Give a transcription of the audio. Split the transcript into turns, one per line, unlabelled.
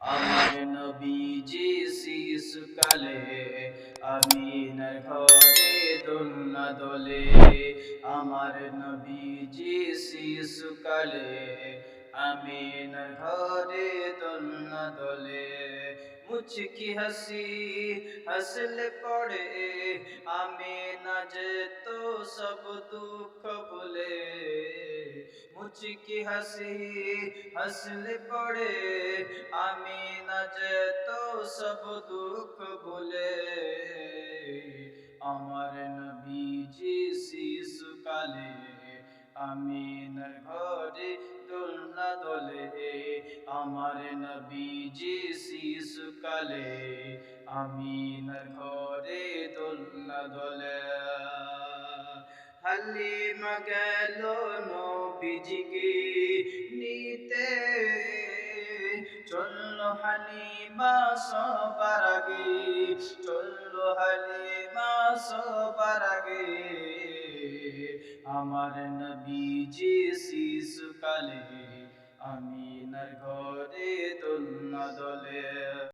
আমার নবীজি শিশুকালে আমিনার ঘরে দোলনা দোলে। আমার নবীজি শিশুকালে আমিনার ঘরে দোলনা দোলে। মুচকি হাসি হাসলে পড়ে, আমি না যেত সব দুঃখ মুচকি হাসি হাসলে পড়ে আমি না যেত সব দুঃখ ভুলে আমার নবীজি শিশুকালে আমিনার ঘরে দোলনা দোলে আমার নবীজি শিশুকালে আমিনার ঘরে দোলনা দোলে হালিমা গেল নবীজিকে নিতে। চলল হালিমা সবার আগে, চলল হালিমা সবার আগে। আমার নবীজি শিশুকালে আমি না ঘরে